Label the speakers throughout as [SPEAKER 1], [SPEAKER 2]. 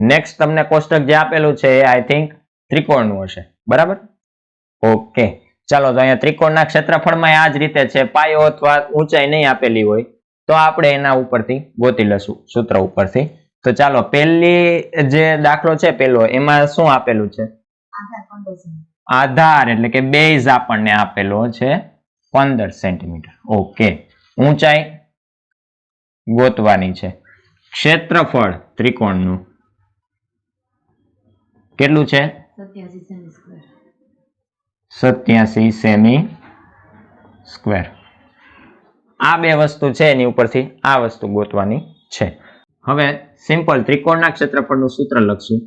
[SPEAKER 1] Next તમને કોષ્ટક જે આપેલું છે એ આઈ થિંક ત્રિકોણનું હશે. બરાબર? ઓકે ચાલો તો અહીંયા ત્રિકોણના ક્ષેત્રફળમાં આ જ રીતે છે. પાયો અથવા ઊંચાઈ નહીં આપેલી હોય તો આપણે એના ઉપરથી ગોતી લઈશું સૂત્ર ઉપરથી. તો ચાલો પહેલી જે દાખલો છે પેલો એમાં શું આપેલું છે?
[SPEAKER 2] આધાર
[SPEAKER 1] એટલે કે બેઝ આપણને આપેલો છે પંદર સેન્ટીમીટર. ઓકે ઊંચાઈ ગોતવાની છે. ક્ષેત્રફળ ત્રિકોણનું. કેટલું છે?
[SPEAKER 2] સત્યાસી સેમી સ્ક્વેર.
[SPEAKER 1] આ બે વસ્તુ છે એની ઉપરથી આ વસ્તુ ગોતવાની છે. હવે સિમ્પલ ત્રિકોણના ક્ષેત્રફળનું સૂત્ર લખશું.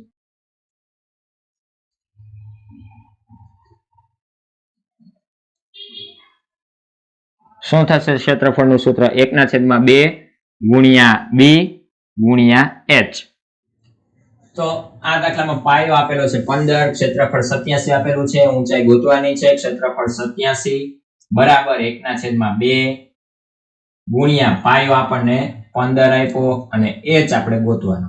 [SPEAKER 1] શું થશે ક્ષેત્રફળનું સૂત્ર? એકના છેદમાં બે ગુણ્યા બી ગુણ્યા એચ. તો આ દાખલામાં પાયો આપેલો છે પંદર, ક્ષેત્રફળ સત્યાસી આપેલું છે, ઊંચાઈ ગોતવાની છે, ક્ષેત્રફળ સત્યાસી, બરાબર એકના છેદમાં બે, ગુણ્યા પાયો આપણને પંદર આપ્યો અને એચ આપણે ગોતવાનો.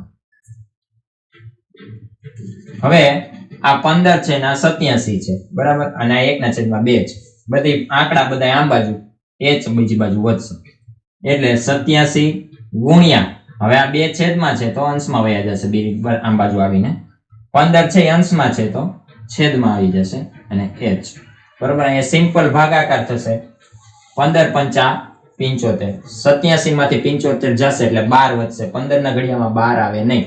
[SPEAKER 1] હવે આ પંદર છે ને આ સત્યાસી છે, બરાબર? અને આ એકના છેદમાં બે છે. બધી આંકડા બધા આમ બાજુ, એચ બીજી બાજુ વધશે. એટલે સત્યાસી ગુણ્યા હવે આ બે છેદમાં છે તો અંશમાં વયા જશે બી આમ બાજુ આવીને. પંદર છે એ અંશમાં છે તો છેદમાં આવી જશે અને એચ. બરોબર? અહીંયા સિમ્પલ ભાગાકાર થશે. પંદર પંચા પિંચોતેર. સત્યાસી માંથી પિંચોતેર જશે એટલે બાર વધશે. પંદર ના ઘડિયામાં બાર આવે નહીં.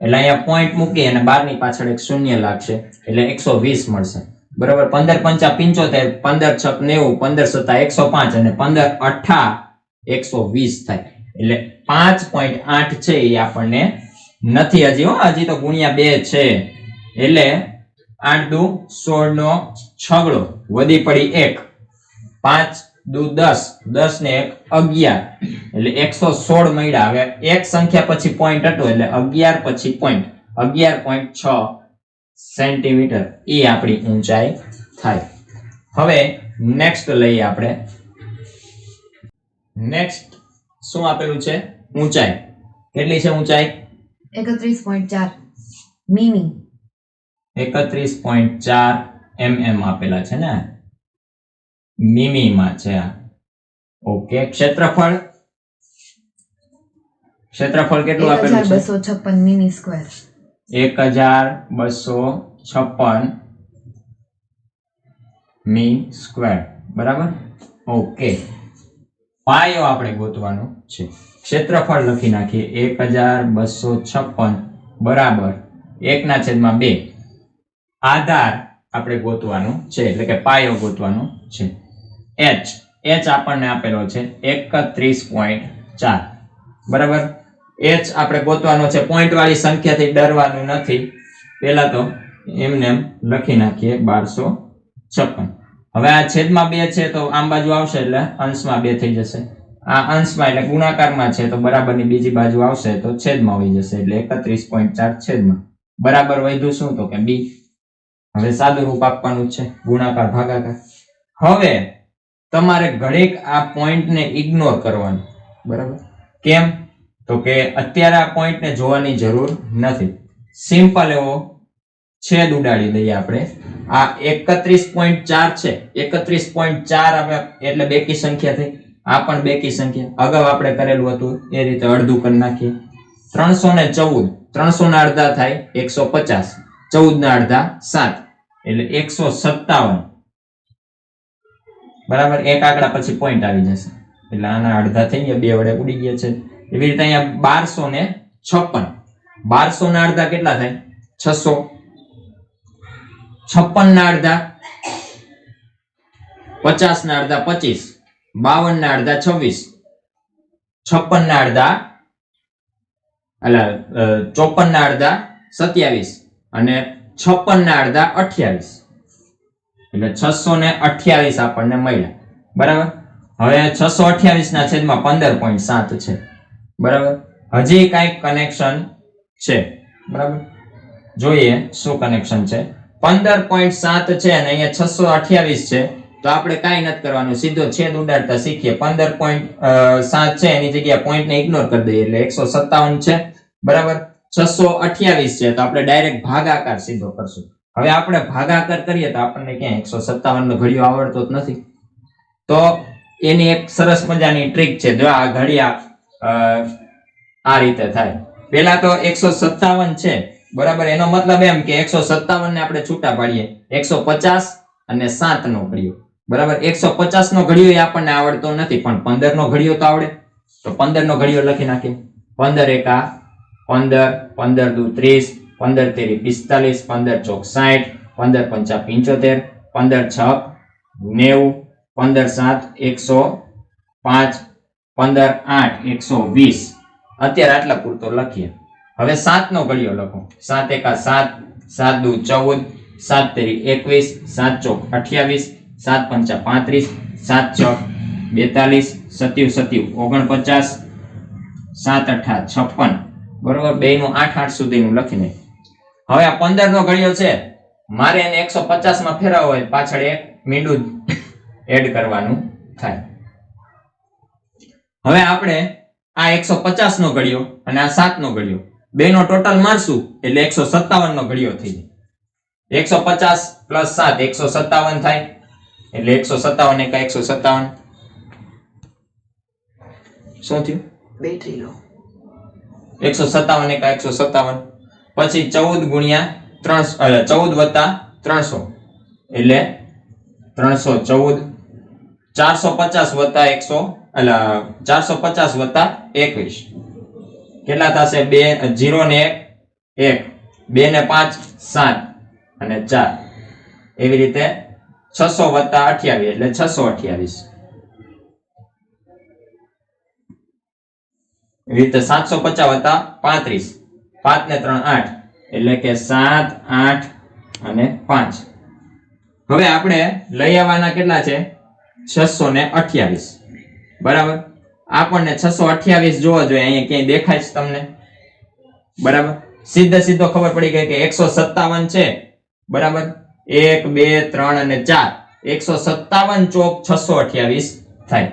[SPEAKER 1] એટલે અહીંયા પોઈન્ટ મૂકી અને બારની પાછળ એક શૂન્ય લાગશે એટલે એકસો વીસ મળશે. બરોબર? પંદર પંચા પિંચોતેર, પંદર છક નેવું, પંદર સત્તા એકસો પાંચ અને પંદર અઠા એકસો વીસ થાય. એટલે પાંચ પોઈન્ટ આઠ છે એ આપણને નથી હજી, હો, હજી તો ગુણ્યા બે છે. એટલે આઠ દુ સોળ નો છગડો, વધી પડી એક. પાંચ દુ દસ દસ ને એક અગિયાર. એટલે એકસો સોળ મળ્યા. હવે એક સંખ્યા પછી પોઈન્ટ હતો, એટલે અગિયાર પછી પોઈન્ટ અગિયાર પોઈન્ટ છ સેન્ટીમીટર. એ આપણી ઊંચાઈ થાય. હવે નેક્સ્ટ લઈએ આપણે. નેક્સ્ટ શું આપેલું છે? ઊંચાઈ. કેટલી છે ઊંચાઈ?
[SPEAKER 2] એકત્રીસ પોઈન્ટ ચાર. મીમી.
[SPEAKER 1] એકત્રીસ પોઈન્ટ ચાર એમએમ આપેલા છે ને મિમીમાં છે ઓકે ક્ષેત્રફળ? ક્ષેત્રફળ કેટલું આપેલું છે?
[SPEAKER 2] બસો છપ્પન મીમી સ્ક્વેર.
[SPEAKER 1] એક હજાર બસો છપ્પન મી સ્ક્વેર. બરાબર? ઓકે. પાયો આપણે ગોતવાનો છે. ક્ષેત્રફળ લખી નાખીએ. એક હજાર બસો છપ્પન બરાબર એકના છેદમાં બે. આધાર આપણે ગોતવાનો છે, એટલે કે પાયો ગોતવાનો છે. એચ એચ આપણને આપેલો છે એકત્રીસ પોઈન્ટ ચાર. બરાબર? એચ આપણે ગોતવાનો છે પોઈન્ટ વાળી સંખ્યાથી ડરવાનું નથી. પહેલા તો એમને એમ લખી નાખીએ બારસો છપ્પન. હવે આ છેદમાં બે છે તો આમ બાજુ આવશે એટલે અંશમાં બે થઈ જશે. આ અંશમાં એટલે ગુણાકારમાં છે તો બરાબરની બીજી બાજુ આવશે તો છેદમાં આવી જશે એટલે એકત્રીસ પોઈન્ટ ચાર છેદમાં. બરાબર વધ્યું શું? તો કે બી. હવે સાદું રૂપ આપવાનું છે. ગુણાકાર, ભાગાકાર. હવે તમારે ઘડીક આ પોઈન્ટને ઇગ્નોર કરવાનું. બરાબર? કેમ? તો કે અત્યારે આ પોઈન્ટને જોવાની જરૂર નથી. સિમ્પલ એવો છેદ ઉડાડી દઈએ આપણે. આ એકત્રીસ પોઈન્ટ ચાર છે. એકત્રીસ પોઈન્ટ ચાર આપણે એટલે બેકી સંખ્યા થઈ. આ પણ બેકી સંખ્યા. અગાઉ આપણે કરેલું હતું એ રીતે અડધું કરી નાખીએ. ત્રણસો ને ચૌદ. ત્રણસો ના અડધા થાય એકસો પચાસ. ચૌદ ના અડધા સાત. એટલે એકસો સત્તાવન. બરાબર? એક આંકડા પછી પોઈન્ટ આવી જશે. એટલે આના અડધા થઈ ગયા. બે વડે ઉડી ગયા છે. એવી રીતે અહીંયા બારસો ને છપ્પન. બારસો ના અડધા કેટલા થાય? છસો. છપ્પન ના અડધા પચાસ ના અડધા પચીસ બાવન ના અડધા છવ્વીસ છપ્પન ના અડધા એટલે ચોપન ના અડધા સત્યાવીસ અને છપ્પન ના અડધા અઠ્યાવીસ. એટલે છસો ને અઠ્યાવીસ આપણને મળ્યા. બરાબર? હવે છસો અઠ્યાવીસ ના છેદમાં પંદર પોઈન્ટ સાત છે. બરાબર? હજી કંઈક કનેક્શન છે. બરાબર? જોઈએ શું કનેક્શન છે. પંદર પોઈન્ટ સાત છે અને અહીંયા છસો અઠ્યાવીસ છે. તો આપણે કાંઈ નથી કરવાનું, સીધો છેદ ઉડાડતા શીખીએ. પંદર પોઈન્ટ સાત છે, એની જગ્યાએ પોઈન્ટ ને ઇગ્નોર કરી દઈએ એટલે એકસો સત્તાવન છે. બરાબર? છસો અઠ્યાવીસ છે, તો આપણે ડાયરેક્ટ ભાગાકાર સીધો કરશું. હવે આપણે ભાગાકાર કરીએ તો આપણને ક્યાં એકસો સત્તાવન નો ઘડિયો આવડતો જ નથી. તો એની એક સરસ મજાની ટ્રીક છે, જો આ ઘડિયા આ રીતે થાય. પેલા તો એકસો સત્તાવન છે બરાબર? એનો મતલબ એમ કે એકસો સત્તાવન ને આપણે છૂટા પાડીએ. એકસો પચાસ અને સાત નો ઘડિયો. બરાબર? એકસો પચાસ નો ઘડિયો એ આપણને આવડતો નથી, પણ પંદર નો ઘડિયો તો આવડે. તો પંદર નો ઘડિયો લખી નાખીએ. પંદર એકા, પંદર પંદર દુ ત્રીસ, પંદર તેરી પિસ્તાલીસ, પંદર ચોક સાઠ, પંદર પંચા પંચોતેર, પંદર છ, નેવું, પંદર સાત, એકસો પાંચ, પંદર આઠ, એકસો વીસ. અત્યારે આટલા પૂરતો લખીએ. હવે સાત નો ઘડિયો લખો. સાત એકા સાત સાત દુ ચૌદ, સાત તેરી એકવીસ, સાત ચોક અઠ્યાવીસ, સાત પંચા પાંત્રીસ, સાત ચોક બેતાલીસ, સત્યુ સત્યુ ઓગણપચાસ, સાત અઠા છપ્પન. બરોબર? બે નું આઠ આઠ સુધીનું લખીને. હવે આ પંદર નો ઘડિયો છે. મારે એને એકસો પચાસમાં ફેરવવો હોય, પાછળ એક મીંડું એડ કરવાનું થાય. હવે આપણે આ એકસો પચાસ નો ઘડિયો અને આ સાત નો ઘડિયો. બે નો ટોટલ મારશું એટલે એકસો સત્તાવન નો ઘડિયો થઈ જાય. એકસો પચાસ પ્લસ સાત એકસો સત્તાવન થાય. એટલે એકસો સત્તાવન એકા એકસો સત્તાવન. શું થયું?
[SPEAKER 2] બેટરી લો
[SPEAKER 1] એકસો સત્તાવન એકા એકસો સત્તાવન. પછી ચૌદ ગુણ્યા ત્રણસો અ, ચૌદ વત્તા ત્રણસો. એટલે ત્રણસો ચૌદ. ચારસો પચાસ વત્તા એકસો એટલે ચારસો પચાસ વત્તા એકવીસ. કેટલા થશે? બે, જીરો ને એક. એક બે ને પાંચ, સાત. અને ચાર. એવી રીતે છસો વત્તા અઠ્યાવીસ, એટલે છસો અઠ્યાવીસ. એવી રીતે સાતસો પચાસ વત્તા પાંત્રીસ. પાંચ ને ત્રણ આઠ, એટલે કે સાત, આઠ અને પાંચ. હવે આપણે લઈ આવવાના કેટલા છે? છસો ને અઠ્યાવીસ. બરાબર? આપણને છસો અઠ્યાવીસ જોવો જોઈએ, અહીંયા ક્યાંય દેખાય છે તમને? બરાબર? સીધે સીધો ખબર પડી ગઈ કે એકસો સત્તાવન છે. બરાબર? એક, બે, ત્રણ અને ચાર. એકસો સત્તાવન ચોક છસો અઠ્યાવીસ થાય.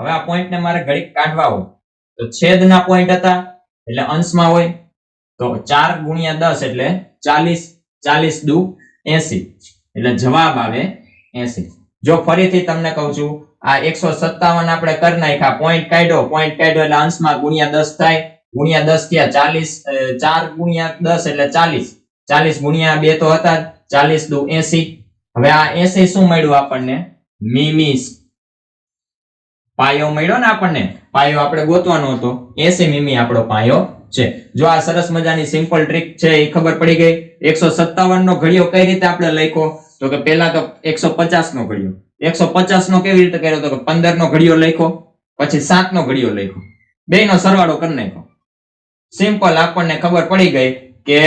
[SPEAKER 1] હવે આ પોઈન્ટ ને મારે ઘડીક કાઢવા હોય. તો છેદના પોઈન્ટ હતા, એટલે અંશમાં હોય. તો ચાર ગુણ્યા દસ એટલે ચાલીસ ચાલીસ દુ એસી. એટલે જવાબ આવે એસી. જો ફરીથી તમને કહું છું, આ એકસો સત્તાવન આપણે કરી નાખ્યા. પોઈન્ટ કાઢ્યો પોઈન્ટ કાઢ્યો એટલે અંશમાં ગુણ્યા દસ થાય. ગુણ્યા દસ થયા ચાલીસ ચાર ગુણ્યા દસ એટલે ચાલીસ. ચાલીસ ગુણ્યા બે તો હતા ચાલીસ દુ એસી. હવે આ એસી શું મળ્યું આપણને? મીમી પાયો મળ્યો ને આપણને? પાયો આપણે ગોતવાનો હતો. એસી મીમી આપણો પાયો છે. જો આ સરસ મજાની સિમ્પલ ટ્રીક છે, એ ખબર પડી ગઈ. એકસો સત્તાવન નો ઘડિયો કઈ રીતે આપણે લખ્યો? તો કે પહેલા તો એકસો પચાસ નો ઘડિયો. એકસો પચાસ નો કેવી રીતે કર્યો તો કે પંદર નો ઘડિયો લખ્યો, પછી સાત નો ઘડિયો લખ્યો. બે નો સરવાળો કરી નાખ્યો. સિમ્પલ આપણને ખબર પડી ગઈ કે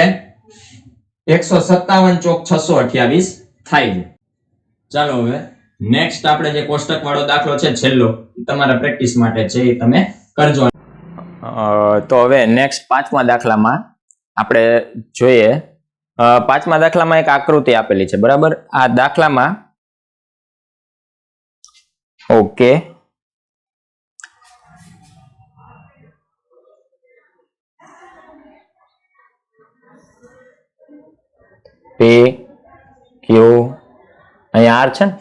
[SPEAKER 1] એકસો સત્તાવન ચોક છસો અઠ્યાવીસ થાય છે. ચાલો હવે નેક્સ્ટ આપણે જે કોષ્ટક વાળો દાખલો છે છેલ્લો તમારા પ્રેક્ટિસ માટે છે, એ તમે કરજો. તો હવે નેક્સ્ટ પાંચમા દાખલામાં આપણે જોઈએ પાંચમા દાખલામાં એક આકૃતિ આપેલી છે, બરાબર? આ દાખલામાં ઓકે. પે ક્યુ અહીંયા આર છે ને?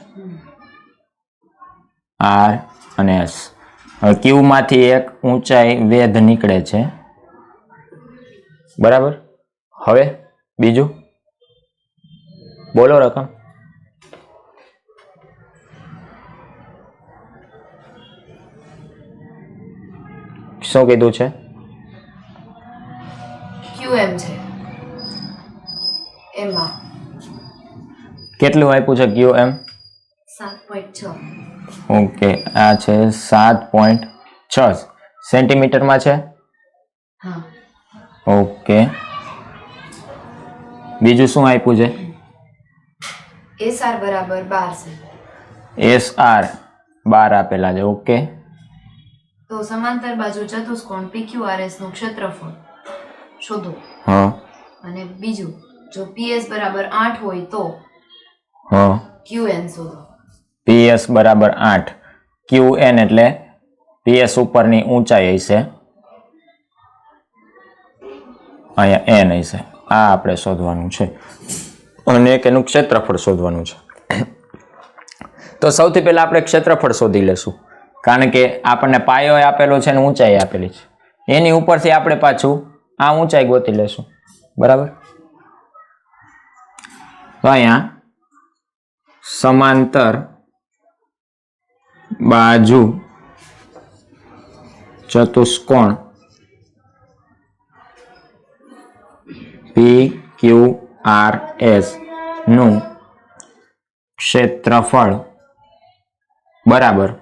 [SPEAKER 1] આર અને એસ હવે ક્યુ માંથી એક ઊંચાઈ વેધ નીકળે છે. બરાબર? હવે બીજું બોલો રકમ શું કીધું છે
[SPEAKER 2] QM છે એમાં
[SPEAKER 1] કેટલું આપ્યું છે ક્યુ એમ
[SPEAKER 2] સાત પોઈન્ટ છ
[SPEAKER 1] ઓકે આ છે સાત પોઈન્ટ છ સેન્ટીમીટરમાં છે?
[SPEAKER 2] હા।
[SPEAKER 1] ઓકે બીજું શું આપ્યું છે?
[SPEAKER 2] એસઆર બરાબર બાર છે.
[SPEAKER 1] એસ આર બાર આપેલા છે ઓકે.
[SPEAKER 2] તો સમાંતર બાજુ ચતુષ્કોણ PQRS નું ક્ષેત્રફળ શોધો.
[SPEAKER 1] હા.
[SPEAKER 2] અને બીજું જો PS બરાબર આઠ હોય તો
[SPEAKER 1] હા.
[SPEAKER 2] QN શોધો.
[SPEAKER 1] PS બરાબર આઠ. ક્યુ એન એટલે PS ઉપરની ઊંચાઈ હશે. અહીંયા એન હશે. આ આપણે શોધવાનું છે. અને એનું ક્ષેત્રફળ શોધવાનું છે. તો સૌથી પહેલાં આપણે ક્ષેત્રફળ શોધી લેશું. કારણ કે આપણને પાયો આપેલો છે અને ઊંચાઈ આપેલી છે. એની ઉપરથી આપણે પાછું આ ઊંચાઈ ગોતી લેશું. બરાબર? તો અહીંયા સમાંતર બાજુ ચતુષ્કોણ પી ક્યુ આર એસનું ક્ષેત્રફળ બરાબર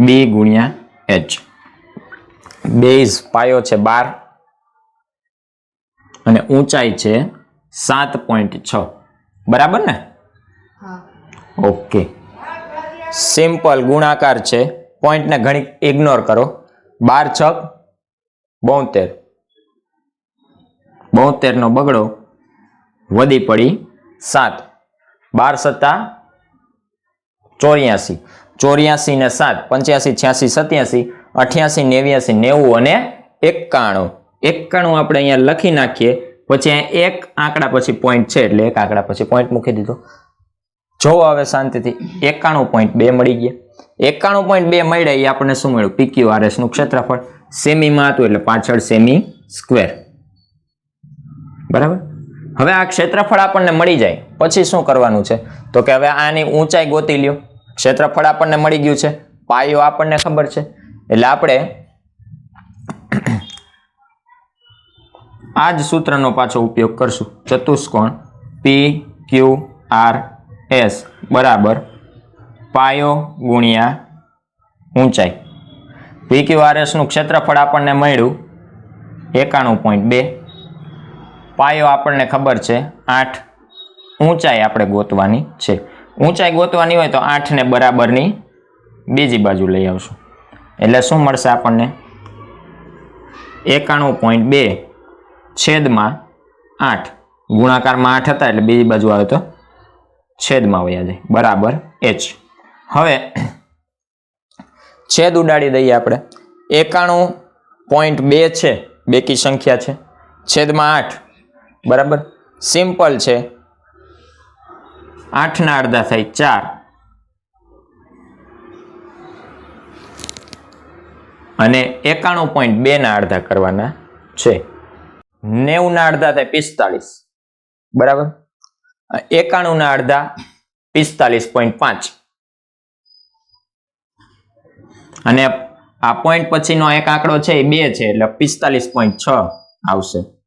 [SPEAKER 1] બી ગુણ્યા એચ બેઝ પાયો છે બાર અને ઊંચાઈ છે સાત પોઈન્ટ છ. બરાબર ને? ઓકે. સિમ્પલ ગુણાકાર છે. પોઈન્ટને ઘણી ઇગ્નોર કરો. બાર છક બોતેર. બોતેર નો બગડો વધી પડી સાત. બાર સત્તા ચોર્યાસી. ચોર્યાસી ને સાત, પંચ્યાસી, છ્યાસી, સત્યાસી, અઠ્યાસી, નેવ્યાસી, નેવું અને એકાણું. એકાણું આપણે અહીંયા લખી નાખીએ, પછી અહીંયા એક આંકડા પછી પોઈન્ટ છે એટલે એક આંકડા પછી પોઈન્ટ મૂકી દીધો. જોવો હવે શાંતિથી, એકાણું પોઈન્ટ બે મળી ગયા. એકાણું પોઈન્ટ બે મળ્યા, એ આપણને શું મળ્યું? પીક્યુ આરએસનું ક્ષેત્રફળ. સેમીમાં હતું એટલે પાછળ સેમી સ્ક્વેર. બરાબર? હવે આ ક્ષેત્રફળ આપણને મળી જાય. પછી શું કરવાનું છે? તો કે હવે આની ઊંચાઈ ગોતી લ્યો. ક્ષેત્રફળ આપણને મળી ગયું છે. પાયો આપણને ખબર છે. એટલે આપણે આ જ સૂત્રનો પાછો ઉપયોગ કરશું. ચતુષ્કોણ પી ક્યુ આર એસ બરાબર. પાયો ગુણ્યા ઊંચાઈ. પી ક્યુ આર એસનું ક્ષેત્રફળ આપણને મળ્યું એકાણું પોઈન્ટ બે. પાયો આપણને ખબર છે, આઠ ઊંચાઈ આપણે ગોતવાની છે. ઊંચાઈ ગોતવાની હોય તો આઠને બરાબરની બીજી બાજુ લઈ આવશું. એટલે શું મળશે આપણને? એકાણું પોઈન્ટ બે છેદમાં આઠ. ગુણાકારમાં આઠ હતા એટલે બીજી બાજુ આવે તો છેદમાં વયા જાય. બરાબર, એચ. હવે છેદ ઉડાડી દઈએ આપણે. એકાણું પોઈન્ટ બે છે, બેકી સંખ્યા છે. છેદમાં આઠ. બરાબર? સિમ્પલ છે. આઠના અડધા થાય ચાર. અને એકાણું પોઈન્ટ બે ના અડધા કરવાના છે. નેવું ના અડધા થાય પિસ્તાલીસ બરાબર? એકાણું ના અડધા પિસ્તાલીસ પોઈન્ટ પાંચ. અને આ પોઈન્ટ પછીનો એક આંકડો છે એ બે છે, એટલે પિસ્તાલીસ પોઈન્ટ છ આવશે.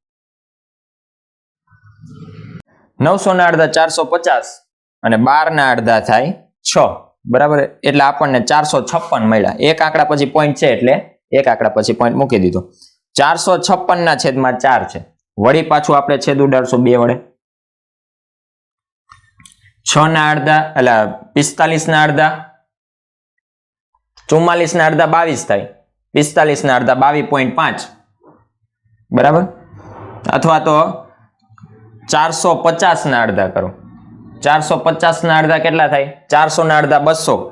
[SPEAKER 1] નવસો ના અડધા ચારસો પચાસ અને બાર ના અડધા થાય છ. બરાબર? એટલે આપણને ચારસો છપ્પન મળ્યા. એક આંકડા પછી પોઈન્ટ છે એટલે એક આંકડા પછી પોઈન્ટ મૂકી દીધો. ચારસો છપ્પન ના છેદમાં ચાર છે. વળી પાછું આપણે છેદ ઉડાડશું બે વડે. છ ના અડધા એટલે પિસ્તાલીસ ના અડધા. ચુમ્માલીસ ના અડધા બાવીસ થાય. પિસ્તાલીસ ના અડધા બાવીસ પોઈન્ટ પાંચ. બરાબર? અથવા તો ચારસો પચાસના અડધા કરો. ચારસો પચાસના અડધા કેટલા થાય? ચારસોના અડધા બસો.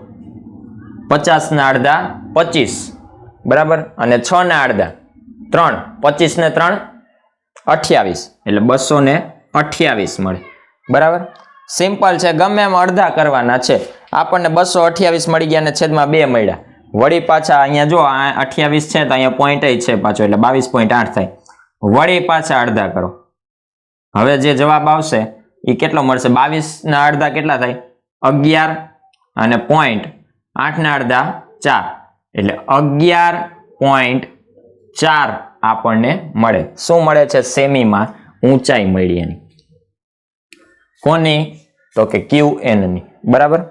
[SPEAKER 1] પચાસના અડધા પચીસ. બરાબર? અને છના અડધા ત્રણ. પચીસ ને ત્રણ, અઠ્યાવીસ. એટલે બસો ને અઠ્યાવીસ મળે. બરાબર? સિમ્પલ છે. ગમે એમ અડધા કરવાના છે. આપણને બસો અઠ્યાવીસ મળી ગયા ને છેદમાં બે મળ્યા. વળી પાછા અહીંયા જો, આ અઠ્યાવીસ છે તો અહીંયા પોઈન્ટ છે પાછો. એટલે બાવીસ પોઈન્ટ આઠ થાય. વળી પાછા અડધા કરો. હવે જે જવાબ આવશે એ કેટલો મળશે? બાવીસના અડધા કેટલા થાય? અગિયાર અને પોઈન્ટ આઠના અડધા ચાર. એટલે અગિયાર પોઈન્ટ ચાર આપણને મળે. શું મળે છે? સેમીમાં ઊંચાઈ મળી એની. કોની? તો કે ક્યુ એનની બરાબર?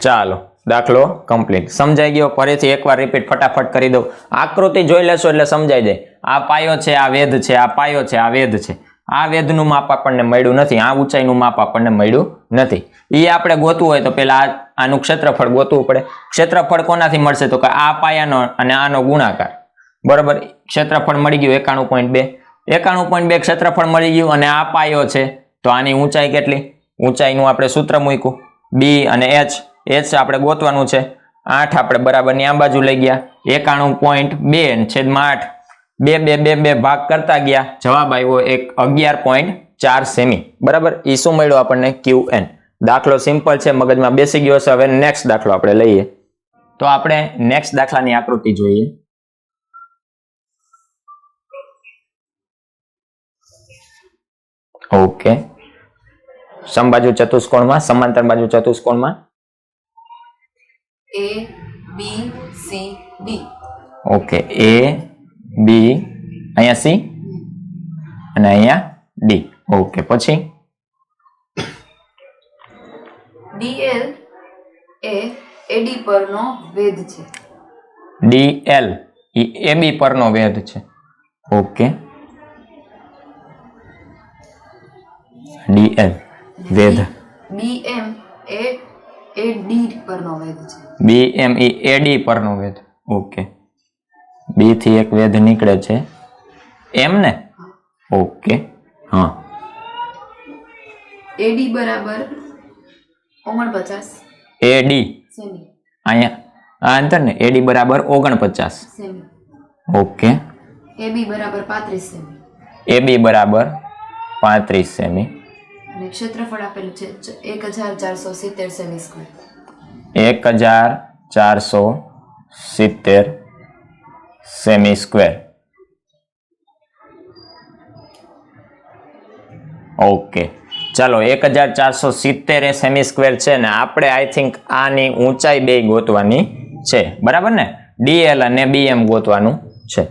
[SPEAKER 1] ચાલો. દાખલો કમ્પ્લીટ સમજાઈ ગયો? ફરીથી એકવાર રિપીટ ફટાફટ કરી દઉં. આકૃતિ જોઈ લેશો એટલે સમજાઈ જાય. આ પાયો છે, આ વેધ છે, આ પાયો છે, આ વેધ છે. આ વેધનું માપ આપણને મળ્યું નથી. આ ઊંચાઈનું માપ આપણને મળ્યું નથી. એ આપણે ગોતવું હોય તો પહેલાં આનું ક્ષેત્રફળ ગોતવું પડે. ક્ષેત્રફળ કોનાથી મળશે? તો કે આ પાયાનો અને આનો ગુણાકાર. બરોબર? ક્ષેત્રફળ મળી ગયું એકાણું પોઈન્ટ બે. એકાણું પોઈન્ટ બે ક્ષેત્રફળ મળી ગયું અને આ પાયો છે. તો આની ઊંચાઈ કેટલી? ઊંચાઈનું આપણે સૂત્ર મૂક્યું. બી અને એચ. એચ આપણે ગોતવાનું છે. આઠ આપણે બરાબરની આ બાજુ લઈ ગયા. એકાણું પોઈન્ટ બે છેદમાં આઠ. બે બે બે બે ભાગ કરતા ગયા. જવાબ આવ્યો એક અગિયાર પોઈન્ટ ચાર સેમી. બરાબર? એ શું મળ્યું આપણને? ક્યુ એન દાખલો સિમ્પલ છે, મગજમાં બેસી ગયો છે હવે નેક્સ્ટ દાખલો આપણે લઈએ. તો આપણે નેક્સ્ટ દાખલાની આકૃતિ જોઈએ. ઓકે સમબાજુ ચતુષ્કોણમાં, સમાંતર બાજુ ચતુષ્કોણમાં.
[SPEAKER 2] A B C D
[SPEAKER 1] okay A B અહીંયા સી અને અહીંયા ડી ઓકે પછી?
[SPEAKER 2] D L A A D પરનો વેધ છે.
[SPEAKER 1] ડી એલ એ એ પરનો વેધ છે. ઓકે ડી એલ વેધ.
[SPEAKER 2] બીએમ એ એડી પરનો વેધ છે.
[SPEAKER 1] બી એમ ઈ એડી પરનો વેધ. ઓકે બી થી એક વેધ નીકળે છે. એમ ને? ઓકે હા.
[SPEAKER 2] એડી બરાબર ઓગણપચાસ.
[SPEAKER 1] એડી
[SPEAKER 2] સેમી.
[SPEAKER 1] અહીંયા આ અંતર ને? એડી બરાબર ઓગણપચાસ.
[SPEAKER 2] સેમી.
[SPEAKER 1] ઓકે
[SPEAKER 2] એબી બરાબર પાંત્રીસ સેમી.
[SPEAKER 1] એ બી બરાબર પાંત્રીસ સેમી.
[SPEAKER 2] અને ક્ષેત્રફળ આપેલું છે એક હજાર ચારસો સિત્તેર સેમી સ્ક્વેર
[SPEAKER 1] એક હજાર ચારસો સિત્તેર સેમી સ્ક્વેર ઓકે. ચાલો, એક હજાર ચારસો સિત્તેર એ સેમી સ્ક્વેર છે ને આપણે આઈ થિંક આની ઊંચાઈ બે ગોતવાની છે. બરાબર ને? ડીએલ અને બીએમ ગોતવાનું છે.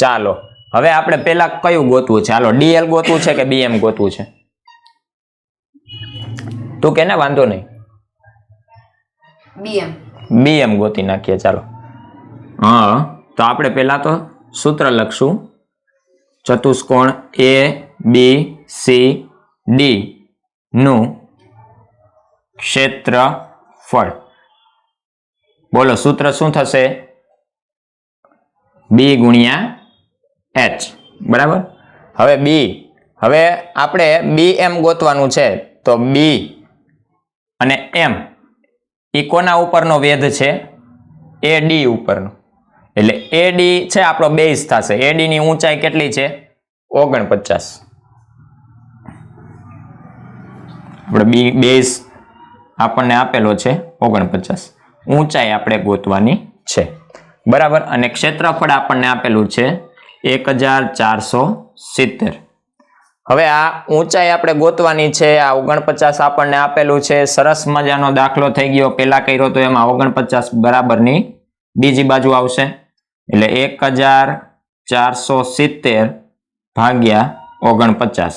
[SPEAKER 1] ચાલો, હવે આપણે પહેલાં કયું ગોતવું છે? ચાલો ડીએલ ગોતવું છે કે બીએમ ગોતવું છે? તું કે ને વાંધો નહીં.
[SPEAKER 2] બીએમ
[SPEAKER 1] બીએમ ગોતી નાખીએ ચાલો. હા તો આપણે પહેલાં તો સૂત્ર લખશું. ચતુષ્કોણ એ બી સી ડી નું ક્ષેત્રફળ. બોલો સૂત્ર શું થશે? બી ગુણ્યા એચ. બરાબર? હવે બી. હવે આપણે બી એમ ગોતવાનું છે તો બી અને એમ એ કોના ઉપરનો વેધ છે? એ ડી ઉપરનો. એટલે એ ડી છે આપણો બેઝ થશે. એ ની ઊંચાઈ કેટલી છે? ઓગણપચાસ. આપણે બી બેઝ આપણને આપેલો છે ઓગણપચાસ. ઊંચાઈ આપણે ગોતવાની છે. બરાબર? અને ક્ષેત્રફળ આપણને આપેલું છે એક હજાર ચારસો સિત્તેર. હવે આ ઊંચાઈ આપણે ગોતવાની છે, આ ઓગણપચાસ આપણને આપેલું છે, સરસ મજાનો દાખલો થઈ ગયો પેલા કર્યો તો એમાં ઓગણપચાસ બરાબરની બીજી બાજુ આવશે. એટલે એક હજાર ચારસો સિત્તેર ભાગ્યા ઓગણપચાસ.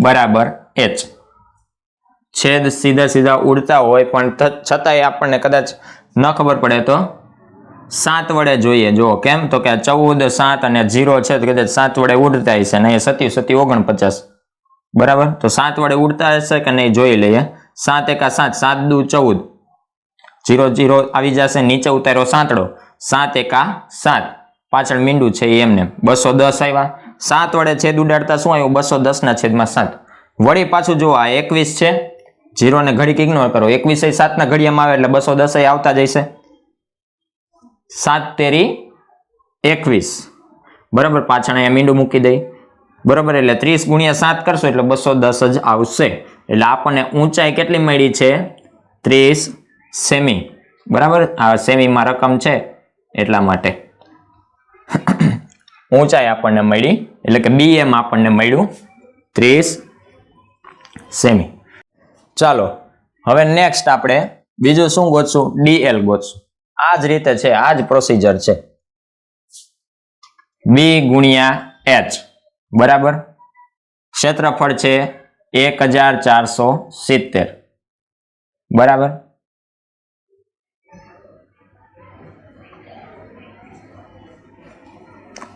[SPEAKER 1] બરાબર, એચ. છેદ સીધા સીધા ઉડતા હોય, પણ છતાંય આપણને કદાચ ન ખબર પડે તો સાત વડે જોઈએ. જો કેમ? તો કે ચૌદ, સાત અને જીરો છે, તો કદાચ સાત વડે ઉડતા હશે અને અહીંયા સતી સતી ઓગણપચાસ. બરાબર? તો સાત વડે ઉડતા હશે કે નહીં જોઈ લઈએ. સાત એકા સાત સાત દુ ચૌદ. જીરો જીરો આવી જશે, નીચે ઉતાર્યો સાતડો સાત એકા સાત. પાછળ મીંડું છે એ એમને. બસો દસ આવ્યા. સાત વડે છેદ ઉડાડતા શું આવ્યું? બસો દસના છેદમાં સાત. વળી પાછું જો આ એકવીસ છે. જીરોને ઘડીક ઇગ્નોર કરો. એકવીસ સાતના ઘડિયામાં આવે એટલે બસો દસ આવતા જશે. સાત તેરી એકવીસ. બરાબર, પાછળ અહીંયા મીંડું મૂકી દઈ. બરાબર, એટલે ત્રીસ ગુણ્યા સાત કરશો એટલે બસો દસ જ આવશે. એટલે આપણને ઊંચાઈ કેટલી મળી છે? ત્રીસ સેમી. બરાબર, આ સેમીમાં રકમ છે એટલા માટે. ઊંચાઈ આપણને મળી, એટલે કે બી એમ આપણને મળ્યું ત્રીસ સેમી. ચાલો, હવે નેક્સ્ટ આપણે બીજું શું ગોતશું? ડીએલ ગોતશું. આ જ રીતે છે, આ જ પ્રોસીજર છે. બી ગુણ્યા એચ બરાબર? ક્ષેત્રફળ છે એક હજાર ચારસો સિત્તેર. બરાબર?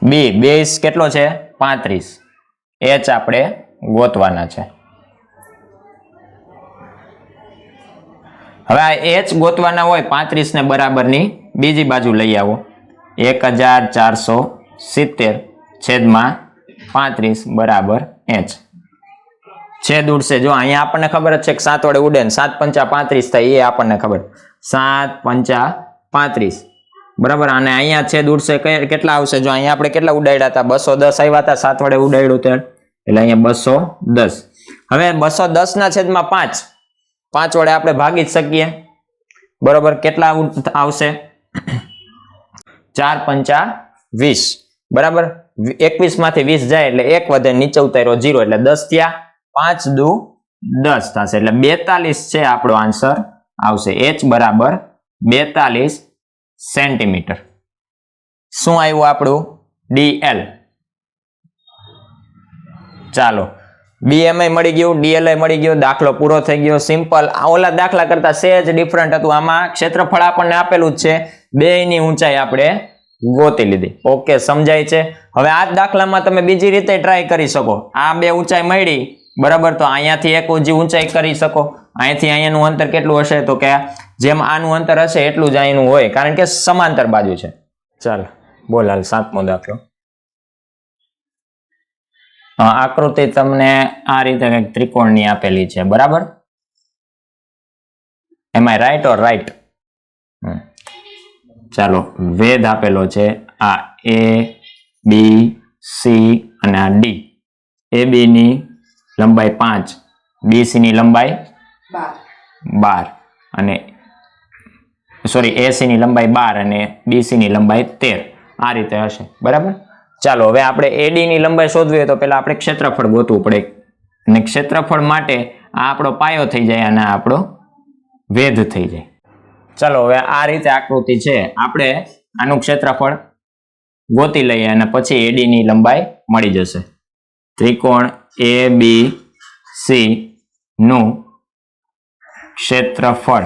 [SPEAKER 1] બી બેસ કેટલો છે? પાંત્રીસ. એચ આપણે ગોતવાના છે. હવે આ એચ ગોતવાના હોય પાંત્રીસને બરાબરની બીજી બાજુ લઈ આવો. એક હજાર ચારસો સિત્તેર છેદમાં પાંત્રીસ બરાબર એચ છેદ ઉડશે. જો અહીંયા આપણને ખબર જ છે કે સાત વડે ઉડે ને સાત પંચા પાંત્રીસ થાય, એ આપણને ખબર. સાત પંચા પાંત્રીસ. બરાબર? અને અહીંયા છેદ ઉડશે કેટલા આવશે? જો અહીંયા આપણે કેટલા ઉડાડ્યા હતા? બસો દસ આવ્યા હતા, સાત વડે ઉડાડ્યું ત્યારે એટલે અહીંયા બસો દસ. હવે બસો દસ ના છેદમાં પાંચ. પાંચ વડે આપણે ભાગી જ શકીએ. બરોબર, કેટલા આવશે? ચાર પંચા વીસ. બરાબર? એકવીસમાંથી વીસ જાય એટલે એક વધે નીચે ઉતાર્યો જીરો એટલે દસ થયા. પાંચ દુ દસ થશે એટલે બેતાલીસ છે આપણો આન્સર આવશે. એચ બરાબર બેતાલીસ સેન્ટીમીટર. શું આવ્યું આપણું? ડીએલ ચાલો. બીએમઆઈ મળી ગયું ડીએલઆઈ મળી ગયું, દાખલો પૂરો થઈ ગયો સિમ્પલ ઓલા દાખલા કરતા સેજ ડિફરન્ટ હતું. આમાં ક્ષેત્રફળ આપણને આપેલું જ છે. બેયની ઊંચાઈ આપણે ગોતી લીધી. ઓકે સમજાય છે? હવે આ દાખલામાં તમે બીજી રીતે ટ્રાય કરી શકો. આ બે ઊંચાઈ મળી, બરાબર? તો અહીંયાથી એક ઊંચી ઊંચાઈ કરી શકો. અહીંયાથી અહીંયાનું અંતર કેટલું હશે? તો કે જેમ આનું અંતર હશે, એટલું જ અહીંનું હોય. કારણ કે સમાંતર બાજુ છે. ચાલો, બોલ હાલ, સાતમો દાખલો. આકૃતિ તમને આ રીતે કંઈક ત્રિકોણની આપેલી છે. બરાબર? એમ રાઈટ ઓર રાઈટ ચાલો વેદ આપેલો છે. આ એ બી સી અને આ ડી એ બી ની લંબાઈ પાંચ. બી સી ની લંબાઈ
[SPEAKER 2] બાર.
[SPEAKER 1] બાર. અને સોરી એસીની લંબાઈ બાર અને બીસીની લંબાઈ તેર. આ રીતે હશે. બરાબર? ચાલો, હવે આપણે એડી ની લંબાઈ શોધવી હોય તો પહેલાં આપણે ક્ષેત્રફળ ગોતવું પડે. અને ક્ષેત્રફળ માટે આ આપણો પાયો થઈ જાય અને આપણો વેધ થઈ જાય. ચાલો, હવે આ રીતે આકૃતિ છે. આપણે આનું ક્ષેત્રફળ ગોતી લઈએ અને પછી એડી ની લંબાઈ મળી જશે. ત્રિકોણ એ બી સી નું ક્ષેત્રફળ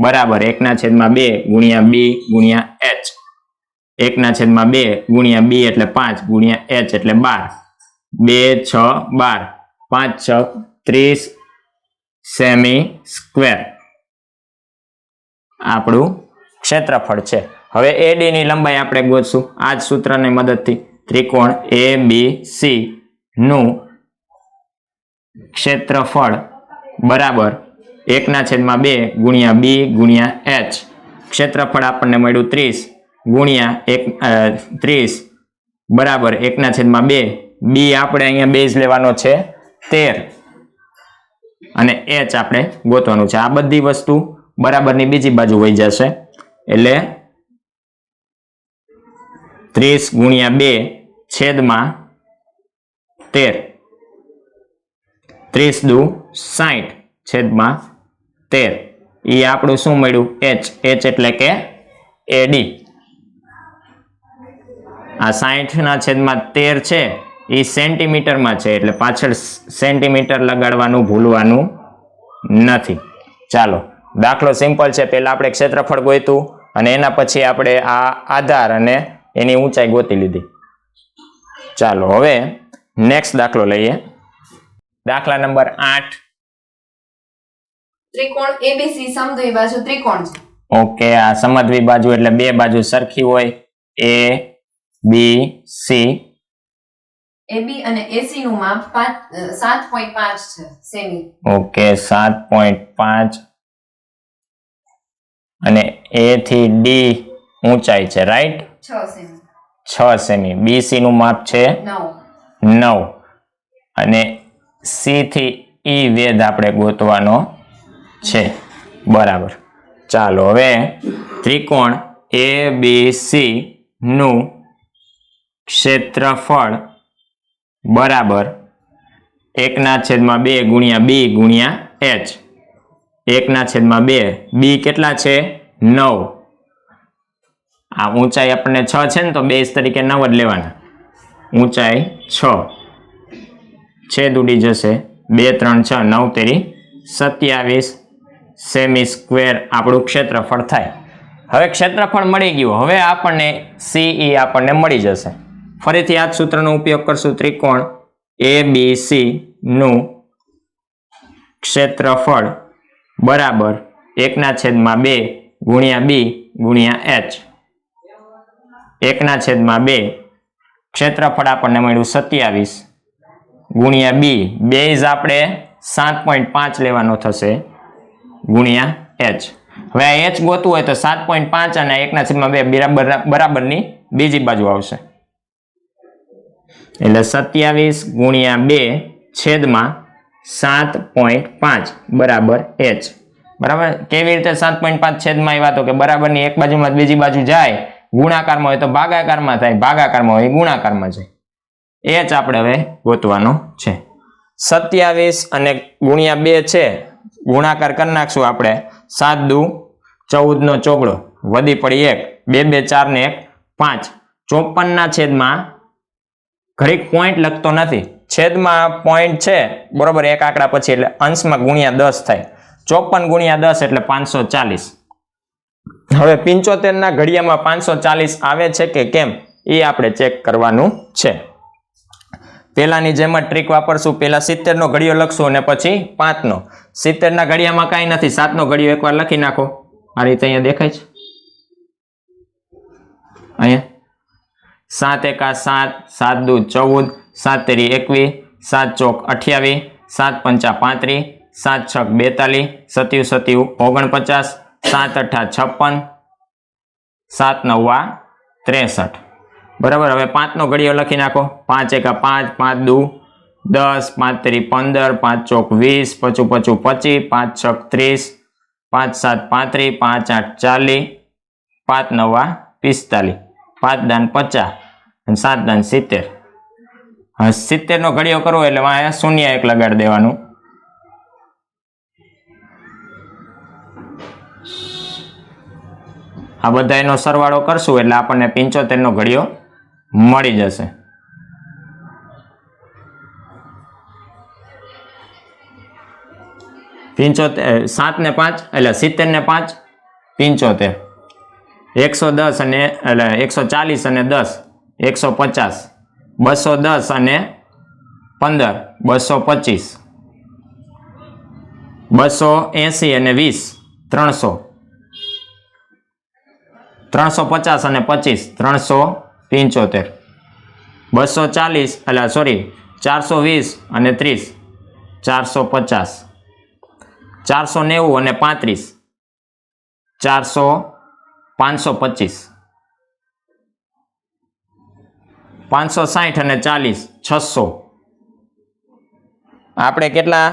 [SPEAKER 1] બરાબર એકના છેદમાં બે ગુણ્યા બી ગુણ્યા એચ એકના છેદમાં બે ગુણ્યા બી એટલે પાંચ ગુણ્યા એચ એટલે બાર. બે, છ, બાર. પાંચ, છ, ત્રીસ સેમી સ્ક્વેર. આપણું ક્ષેત્રફળ છે. હવે એ ની લંબાઈ આપણે ગોતશું. આ જ સૂત્રની મદદથી ત્રિકોણ એ, બી, સી નું ક્ષેત્રફળ બરાબર એકના છેદમાં બે ગુણ્યા બી ગુણ્યા એચ. ક્ષેત્રફળ આપણને મળ્યું ત્રીસ. ગુણ્યા એક ત્રીસ બરાબર એકના છેદમાં બે. બી આપણે અહીંયા બેઝ લેવાનો છે, તેર. અને એચ આપણે ગોતવાનું છે. આ બધી વસ્તુ બરાબરની બીજી બાજુ વહી જશે. એટલે ત્રીસ ગુણ્યા બે છેદમાં તેર. ત્રીસ દુ સાઠ છેદમાં તેર. એ આપણું શું મળ્યું? એચ એચ એટલે કે એડી આ સાહીઠના છેદમાં તેર છે એ સેન્ટીમીટરમાં છે એટલે પાછળ સેન્ટીમીટર લગાડવાનું ભૂલવાનું નથી. ચાલો દાખલો સિમ્પલ છે પહેલાં આપણે ક્ષેત્રફળ ગોતું અને એના પછી આપણે આ આધાર અને એની ઊંચાઈ ગોતી લીધી. ચાલો હવે નેક્સ્ટ દાખલો લઈએ. દાખલા નંબર આઠ.
[SPEAKER 2] ત્રિકોણ એબીસી સમદ્વિ બાજુ ત્રિકોણ છે.
[SPEAKER 1] ઓકે આ સમદ્વિ બાજુ એટલે બે બાજુ સરખી હોય એ બી સી
[SPEAKER 2] એબી અને એસી નું માપ પાંચ સાત પોઈન્ટ પાંચ છે સેમી.
[SPEAKER 1] ઓકે સાત પોઈન્ટ પાંચ. અને એ થી ડી ઊંચાઈ છે રાઈટ
[SPEAKER 2] છ સેમી.
[SPEAKER 1] છ સેમી. બીસી નું માપ છે?
[SPEAKER 2] નવ.
[SPEAKER 1] નવ. અને સી થી ઈ વેદ આપણે ગોતવાનો છે. બરાબર. ચાલો હવે ત્રિકોણ એ બી સી નું ક્ષેત્રફળ બરાબર એકના છેદમાં બે ગુણ્યા બી ગુણ્યા એચ. એકના છેદમાં બે. બી કેટલા છે? નવ. આ ઊંચાઈ આપણને છ છે ને તો બેઝ તરીકે નવ જ લેવાના. ઊંચાઈ છ. છેદ ઉડી જશે. બે, ત્રણ, છ, નવ તેરી સત્યાવીસ. સેમી સ્ક્વેર આપણું ક્ષેત્રફળ થાય. હવે ક્ષેત્રફળ મળી ગયું. હવે આપણને સીઈ આપણને મળી જશે. ફરીથી આ જ સૂત્રનો ઉપયોગ કરશું. ત્રિકોણ એ બી સી નું ક્ષેત્રફળ બરાબર એકના છેદમાં બે ગુણ્યા બી ગુણ્યા એચ એકના છેદમાં બે. ક્ષેત્રફળ આપણને મળ્યું સત્યાવીસ ગુણ્યા બી બેઝ આપણે સાત પોઈન્ટ પાંચ લેવાનો થશે ગુણ્યા એચ હવે આ એચ ગોતવું હોય તો સાત પોઈન્ટ પાંચ અને એકના છેદમાં બે બરાબર બરાબરની બીજી બાજુ આવશે. એટલે સત્યાવીસ ગુણ્યા બે છેદમાં સાત પોઈન્ટ પાંચ, બરાબર એચ બરાબર? કેવી રીતે સાત પોઈન્ટ પાંચ છેદમાં આવ્યા તો કે બરાબરની એક બાજુમાં બીજી બાજુ જાય, ગુણાકારમાં હોય તો ભાગાકારમાં થાય, ભાગાકારમાં હોય ગુણાકારમાં જાય. એ જ આપણે હવે ગોતવાનો છે. સત્યાવીસ અને ગુણ્યા બે છે, ગુણાકાર કરી નાખશું આપણે. સાત દુ ચૌદ નો ચોગડો, વધી પડી એક, બે બે ચાર ને એક, પાંચ. ચોપનના છેદમાં ઘડીક પોઈન્ટ લખતો નથી. છેદમાં પોઈન્ટ છે, બરોબર, એક આંકડા પછી એટલે અંશમાં ગુણ્યા દસ થાય. ચોપન ગુણ્યા દસ એટલે પાંચસો ચાલીસ. હવે પિંચોતેર ના ઘડિયામાં પાંચસો ચાલીસ આવે છે કે કેમ? એ આપણે ચેક કરવાનું છે. પેલાની જેમ જ ટ્રીક વાપરશું. પેલા સિત્તેર નો ઘડિયો લખશું અને પછી પાંચ નો સિત્તેર ના ઘડિયામાં કાંઈ નથી. સાત નો ઘડિયો એકવાર લખી નાખો. આ રીતે અહીંયા દેખાય છે? અહીંયા? સાત એકા સાત સાત દુ ચૌદ, સાત તેરી એકવીસ, સાત ચોક અઠ્યાવીસ, સાત પંચા પાંત્રીસ, સાત છક બેતાલીસ, સત્યુ સત્યુ ઓગણપચાસ, સાત અઠા છપ્પન, સાત નવ્વા ત્રેસઠ. બરાબર, હવે પાંચનો ઘડિયો લખી નાખો. પાંચ એકા પાંચ પાંચ દુ, દસ, પાંચ તેરી પંદર, પાંચ ચોક વીસ, પચું પચું પચીસ, પાંચ છક ત્રીસ, પાંચ સાત પાંત્રીસ, પાંચ આઠ ચાલીસ, પાંચ નવા પિસ્તાલીસ, પાંચ દાન પચાસ. અને સાત દાન સિત્તેર. હા સિત્તેરનો ઘડિયો કરવો એટલે અહીંયા શૂન્ય એક લગાડી દેવાનું. આ બધા એનો સરવાળો કરશું એટલે આપણને પિંચોતેરનો ઘડિયો મળી જશે. પિંચોતેર, સાત ને પાંચ, એટલે સિત્તેર ને પાંચ, પિંચોતેર. એકસો દસ અને, એટલે એકસો ચાલીસ અને દસ. એકસો પચાસ, બસો દસ અને પંદર, બસો પચીસ, બસો એંસી અને વીસ, ત્રણસો ત્રણસો પચાસ અને પચીસ, ત્રણસો પંચોતેર, બસો ચાલીસ એટલે સોરી ચારસો વીસ અને ત્રીસ, ચારસો પચાસ, ચારસો નેવું અને પાંત્રીસ, ચારસો પાંચસો પચીસ પાંચસો સાઠ અને ચાલીસ, છસો. આપણે કેટલા?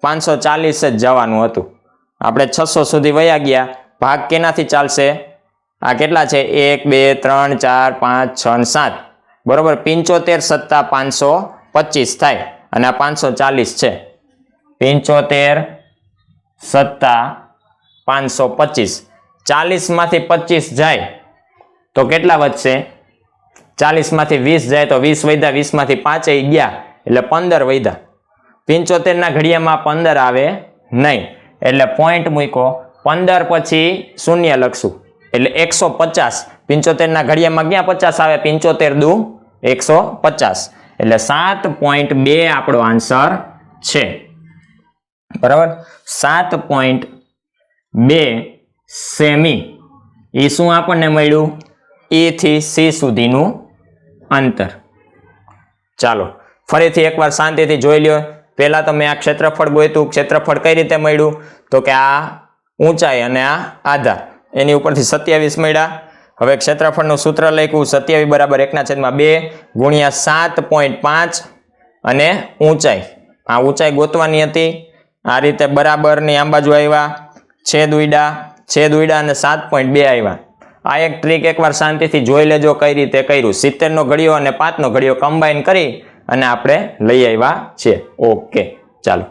[SPEAKER 1] પાંચસો ચાલીસ જ જવાનું હતું. આપણે છસો સુધી વયા ગયા. ભાગ કેનાથી ચાલશે? આ કેટલા છે? એક, બે, ત્રણ, ચાર, પાંચ, છ અને સાત. બરાબર, પિંચોતેર સત્તા પાંચસો પચીસ થાય. અને આ પાંચસો ચાલીસ છે. પિંચોતેર સત્તા પાંચસો પચીસ. ચાલીસમાંથી પચીસ જાય. તો કેટલા વધશે? ચાલીસમાંથી વીસ જાય તો વીસ વૈધા વીસમાંથી પાંચે ગયા. એટલે પંદર વૈધા પિંચોતેરના ઘડિયામાં પંદર આવે નહીં. એટલે પોઈન્ટ મૂકો. પંદર પછી શૂન્ય લખશું. એટલે એકસો પચાસ. પિંચોતેરના ઘડિયામાં ક્યાં પચાસ આવે? પિંચોતેર દુ એકસો પચાસ. એટલે સાત પોઈન્ટ બે આપણો આન્સર છે. બરાબર? સાત પોઈન્ટ બે સેમી એ શું આપણને મળ્યું? એ થી સી સુધીનું અંતર. ચાલો, ફરીથી એકવાર શાંતિથી જોઈ લ્યો. પહેલાં તો મેં આ ક્ષેત્રફળ ગોયતું. ક્ષેત્રફળ કઈ રીતે મળ્યું? તો કે આ ઊંચાઈ અને આ આધાર. એની ઉપરથી સત્યાવીસ મળ્યા. હવે ક્ષેત્રફળનું સૂત્ર લખ્યું સત્યાવીસ બરાબર એકના છેદમાં બે ગુણ્યા સાત પોઈન્ટ પાંચ અને ઊંચાઈ. આ ઊંચાઈ ગોતવાની હતી. આ રીતે બરાબરની આમ બાજુ આવ્યા. છેદ ઉડા છેદ ઉડા અને સાત પોઈન્ટ બે આવ્યા. આ એક ટ્રીક એકવાર શાંતિથી જોઈ લેજો કઈ રીતે કર્યું. સિત્તેરનો ઘડિયો અને પાંચનો ઘડિયો કમ્બાઈન કરી અને આપણે લઈ આવ્યા છે ઓકે ચાલો.